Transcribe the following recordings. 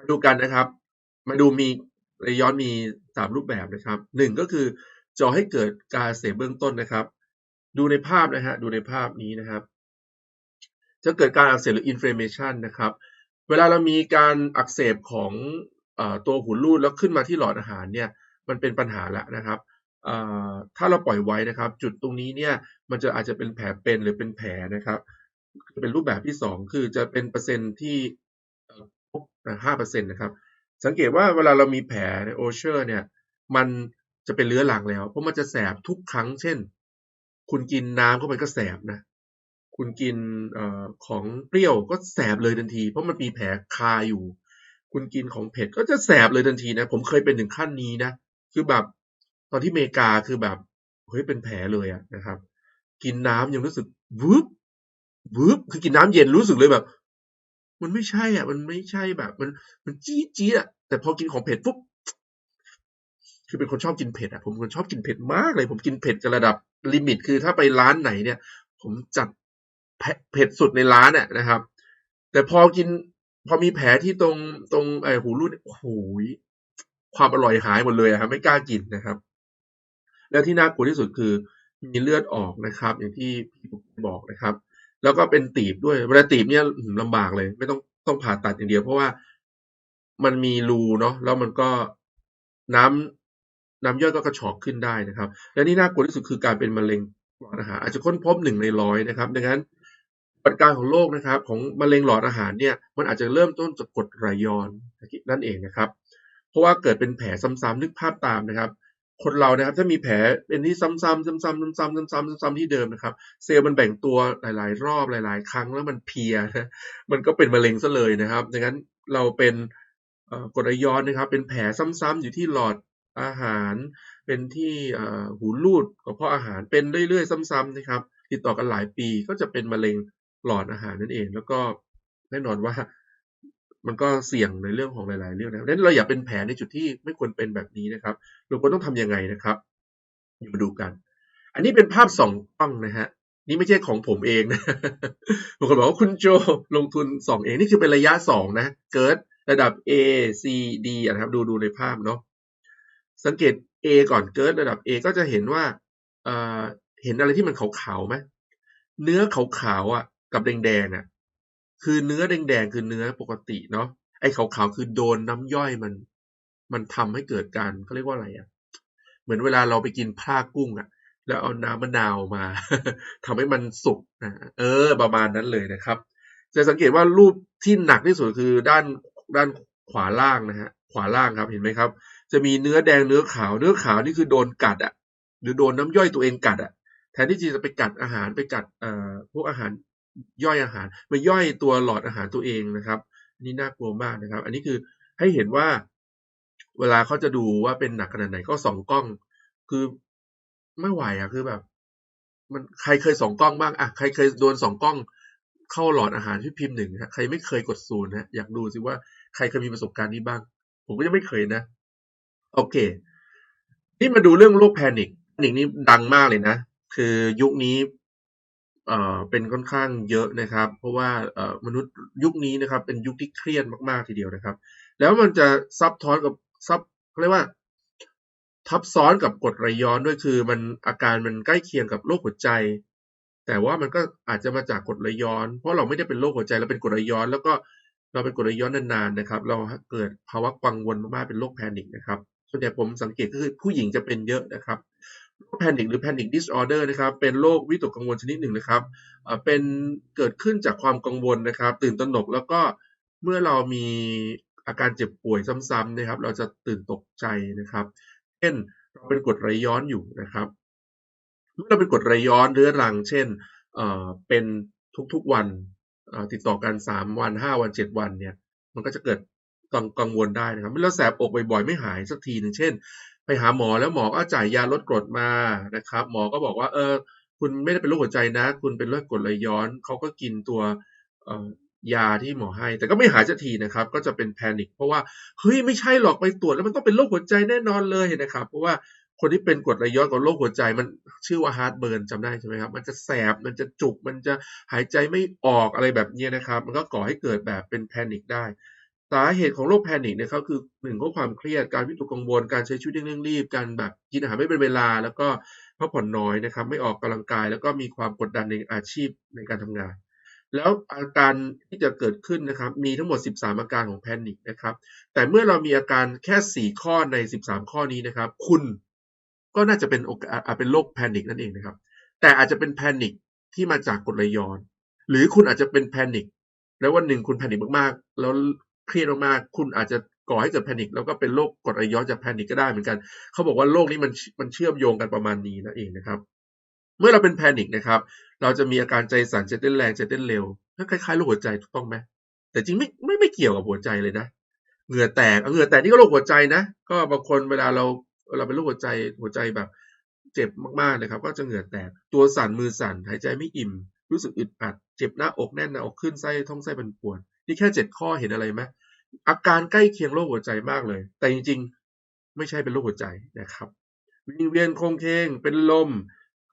มาดูกันนะครับ มาดูมีระย้อนมีสามรูปแบบนะครับหนึ่งก็คือจอให้เกิดการเสบเบื้องต้นนะครับ ดูในภาพนะฮะดูในภาพนี้นะครับ จะเกิดการอักเสบหรือ inflammation นะครับ เวลาเรามีการอักเสบของอตัวหูรูดแล้วขึ้นมาที่หลอดอาหารเนี่ยมันเป็นปัญหาแล้วนะครับถ้าเราปล่อยไว้นะครับ จุดตรงนี้เนี่ยมันจะอาจจะเป็นแผลเป็นหรือเป็นแผลนะครับ เป็นรูปแบบที่สองคือจะเป็นเปอร์เซ็นต์ที่ ห้าเปอร์เซ็นต์นะครับ สังเกตว่าเวลาเรามีแผลในโอเชอร์เนี่ย มันจะเป็นเรื้อรังแล้ว เพราะมันจะแสบทุกครั้ง เช่น คุณกินน้ำเข้าไปก็แสบนะ คุณกินเอ่อของเปรี้ยวก็แสบเลยทันที เพราะมันมีแผลคาอยู่ คุณกินของเผ็ดก็จะแสบเลยทันทีนะ ผมเคยเป็นถึงขั้นนี้นะ คือแบบตอนที่อเมริกาคือแบบเฮ้ยเป็นแผลเลยอะนะครับ กินน้ำยังรู้สึกวืบวืบคือกินน้ำเย็นรู้สึกเลยแบบ มันไม่ใช่อะ มันไม่ใช่แบบ มันมันจี๊ดจี๊ดอะ แต่พอกินของเผ็ดปุ๊บคือเป็นคนชอบกินเผ็ดอะผมคนชอบกินเผ็ดมากเลย ผมกินเผ็ดกันระดับลิมิต คือถ้าไปร้านไหนเนี่ย ผมจัดเผ็ดสุดในร้านอะนะครับ แต่พอกินพอมีแผลที่ตรงตรงไอ้หูรูดโอ้โหความอร่อยหายหมดเลยอะครับไม่กล้ากินนะครับ แล้วที่น่ากลัวที่สุดคือมีเลือดออกนะครับ อย่างที่พี่บอกนะครับ แล้วก็เป็นตีบด้วยเวลาตีบเนี่ยลำบากเลย ไม่ต้องต้องผ่าตัดอย่างเดียว เพราะว่ามันมีรูเนาะแล้วมันก็น้ำน้ำย่อยก็กระชอกขึ้นได้นะครับ และนี่น่ากลัวที่สุดคือการเป็นมะเร็งหลอดอาหาร อาจจะค้นพบหนึ่งในร้อยนะครับ ดังนั้นปฏิการของโรคนะครับ ของมะเร็งหลอดอาหารเนี่ยมันอาจจะเริ่มต้นจากกรดไหลย้อนนั่นเองนะครับ เพราะว่าเกิดเป็นแผลซ้ำๆนึกภาพตามนะครับ คนเรานะครับ ถ้ามีแผลเป็นที่ซ้ำๆซ้ำๆซ้ำๆซ้ำๆซ้ำๆซ้ำๆที่เดิมนะครับ เซลล์มันแบ่งตัวหลาย ๆ รอบหลาย ๆ ครั้งแล้วมันเพียนะมันก็เป็นมะเร็งซะเลยนะครับดังนั้นเราเป็นกรดไหลย้อนนะครับ เป็นแผลซ้ำๆอยู่ที่หลอดอาหาร เป็นที่หูรูดกระเพาะอาหารเป็นเรื่อยๆซ้ำๆนะครับ ติดต่อกันหลายปีก็จะเป็นมะเร็งหลอดอาหารนั่นเอง แล้วก็แน่นอนว่า มันก็เสี่ยงในเรื่องของหลาย ๆ เรื่องนะดังนั้นเราอย่าเป็นแผลในจุดที่ไม่ควรเป็นแบบนี้นะครับ เราควรต้องทำยังไงนะครับมาดูกัน อันนี้เป็นภาพสองกล้องนะฮะ นี่ไม่ใช่ของผมเองนะบางคนบอกว่าคุณโจลงทุนสองเองนี่คือเป็นระยะสองนะ เกิดระดับ A C D นะครับ ดูดูในภาพเนาะ สังเกต A ก่อนเกิดระดับ A ก็จะเห็นว่าเอ่อเห็นอะไรที่มันขาวๆไหมเนื้อขาวๆอะ กับแดงๆอะ คือเนื้อแดงๆคือเนื้อปกติเนาะไอ้ขาวๆคือโดนน้ำย่อยมัน มันทำให้เกิดการเขาเรียกว่าอะไรอะ เหมือนเวลาเราไปกินพลากุ้งอะ แล้วเอาน้ำมะนาวมาทำให้มันสุกนะเออ ประมาณนั้นเลยนะครับ จะสังเกตว่ารูปที่หนักที่สุดคือด้านด้านขวาล่างนะฮะขวาล่างครับเห็นไหมครับ จะมีเนื้อแดงเนื้อขาว เนื้อขาวนี่คือโดนกัดอะหรือโดนน้ำย่อยตัวเองกัดอะแทนที่จะไปกัดอาหารไปกัดเอ่อพวกอาหาร ย่อยอาหารมาย่อยตัวหลอดอาหารตัวเองนะครับอันนี้น่ากลัวมากนะครับ อันนี้คือให้เห็นว่าเวลาเขาจะดูว่าเป็นหนักขนาดไหนก็สองกล้อง คือไม่ไหวอะคือแบบ มันใครเคยสองกล้องบ้างอะใครเคยโดนสองกล้อง เข้าหลอดอาหารที่พิมพ์หนึ่งฮะใครไม่เคยกดศูนย์ฮะอยากดูสิว่าใครเคยมีประสบการณ์นี้บ้าง ผมก็ยังไม่เคยนะโอเค นี่มาดูเรื่องโรคแพนิคแพนิคนี้ดังมากเลยนะ คือยุคนี้ เป็นค่อนข้างเยอะนะครับ เพราะว่ามนุษย์ยุคนี้นะครับเป็นยุคที่เครียดมากๆทีเดียวนะครับ แล้วมันจะซับท้อนกับซับเขาเรียกว่า ทับซ้อนกับกรดไหลย้อนด้วยคือ มันอาการมันใกล้เคียงกับโรคหัวใจ แต่ว่ามันก็อาจจะมาจากกรดไหลย้อน เพราะเราไม่ได้เป็นโรคหัวใจเราเป็นกรดไหลย้อน แล้วก็เราเป็นกรดไหลย้อนนานๆนะครับ เราเกิดภาวะกังวลมากๆเป็นโรคแพนิคนะครับส่วนใหญ่ผมสังเกตก็คือผู้หญิงจะเป็นเยอะนะครับ แพนิคหรือ panic disorder นะครับเป็นโรควิตกกังวลชนิดหนึ่งนะครับเป็นเกิดขึ้นจากความกังวลนะครับ ตื่นตระหนกแล้วก็เมื่อเรามีอาการเจ็บป่วยซ้ำๆนะครับ เราจะตื่นตกใจนะครับ เช่นเราเป็นกรดไหลย้อนอยู่นะครับ เมื่อเราเป็นกรดไหลย้อนเรื้อรัง เช่นเอ่อเป็นทุกๆวันติดต่อกันสามวันห้าวันเจ็ดวันเนี่ยมันก็จะเกิดกังกังวลได้นะครับเมื่อเราแสบอกบ่อยๆไม่หายสักทีหนึ่งเช่น ไปหาหมอแล้วหมอก็จ่ายยาลดกรดมานะครับ หมอก็บอกว่าเออคุณไม่ได้เป็นโรคหัวใจนะ คุณเป็นโรคกรดไหลย้อนเขาก็กินตัวยาที่หมอให้ แต่ก็ไม่หายสักทีนะครับ ก็จะเป็นแพนิคเพราะว่าเฮ้ยไม่ใช่หรอกไปตรวจแล้วมันต้องเป็นโรคหัวใจแน่นอนเลยนะครับ เพราะว่าคนที่เป็นกรดไหลย้อนกับโรคหัวใจมันชื่อว่าฮาร์ดเบิร์นจำได้ใช่ไหมครับ มันจะแสบมันจะจุกมันจะหายใจไม่ออกอะไรแบบนี้นะครับ มันก็ก่อให้เกิดแบบเป็นแพนิคได้ สาเหตุของโรคแพนิคเนี่ยเขาคือหนึ่งก็ความเครียดการวิตกกังวลการใช้ชีวิตเร่งรีบการแบบกินอาหารไม่เป็นเวลา แล้วก็พักผ่อนน้อยนะครับ ไม่ออกกำลังกาย แล้วก็มีความกดดันในอาชีพในการทำงาน แล้วอาการที่จะเกิดขึ้นนะครับ มีทั้งหมด 13 อาการของแพนิคนะครับ แต่เมื่อเรามีอาการแค่ 4 ข้อใน 13 ข้อนี้นะครับ คุณก็น่าจะเป็นโอกาสอาจเป็นโรคแพนิคนั่นเองนะครับ แต่อาจจะเป็นแพนิคที่มาจากกรดไหลย้อน หรือคุณอาจจะเป็นแพนิคแล้ววันหนึ่งคุณแพนิคมากๆ แล้ว เครียดมากๆคุณอาจจะก่อให้เกิดแพนิคแล้วก็เป็นโรคกรดไหลย้อนจากแพนิคก็ได้เหมือนกัน เขาบอกว่าโรคนี้มันมันเชื่อมโยงกันประมาณนี้นั่นเองนะครับ เมื่อเราเป็นแพนิคนะครับ เราจะมีอาการใจสั่นใจเต้นแรงใจเต้นเร็วก็คล้ายๆโรคหัวใจถูกต้องไหมแต่จริงไม่ไม่ไม่เกี่ยวกับหัวใจเลยนะเหงื่อแตกเหงื่อแตกนี่ก็โรคหัวใจนะ ก็บางคนเวลาเราเวลาเป็นโรคหัวใจหัวใจแบบ เจ็บมากๆนะครับ ก็จะเหงื่อแตกตัวสั่นมือสั่นหายใจไม่อิ่ม รู้สึกอึดอัด เจ็บหน้าอกแน่นหน้าอกขึ้นไส้ท้องไส้เป็นปวด นี่แค่เจ็ดข้อเห็นอะไรไหมอาการใกล้เคียงโรคหัวใจมากเลย แต่จริงๆ ไม่ใช่เป็นโรคหัวใจนะครับวิงเวียนโครงเคงเป็นลม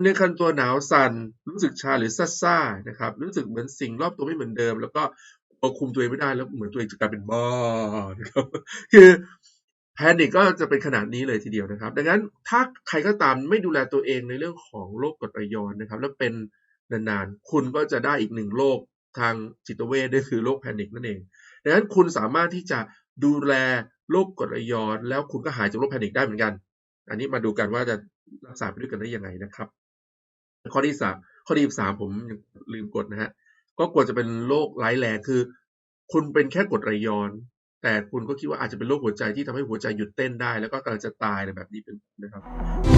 เนื้อคันตัวหนาวสั่นรู้สึกชาหรือซ่าๆนะครับ รู้สึกเหมือนสิ่งรอบตัวไม่เหมือนเดิม แล้วก็ควบคุมตัวเองไม่ได้แล้วเหมือนตัวเองจะกลายเป็นบ้านะครับคือแพนิคก็จะเป็นขนาดนี้เลยทีเดียวนะครับ ดังนั้นถ้าใครก็ตามไม่ดูแลตัวเองในเรื่องของโรคกรดไหลย้อนนะครับ แล้วเป็นนานๆ คุณก็จะได้อีกหนึ่งโรค ทางจิตเวชด้คือโรคแพนิคนั่นเองดังนั้นคุณสามารถที่จะดูแลโรคกรดไหลย้อนแล้วคุณก็หายจากโรคแพนิคได้เหมือนกัน อันนี้มาดูกันว่าจะรักษาไปด้วยกันได้ยังไงนะครับ ข้อที่สามข้อที่สามผมลืมกดนะฮะก็กลัวจะเป็นโรคร้ายแรงคือ คุณเป็นแค่กรดไหลย้อน แต่คุณก็คิดว่าอาจจะเป็นโรคหัวใจที่ทำให้หัวใจหยุดเต้นได้ แล้วก็กำลังจะตายอะไรแบบนี้เป็นนะครับ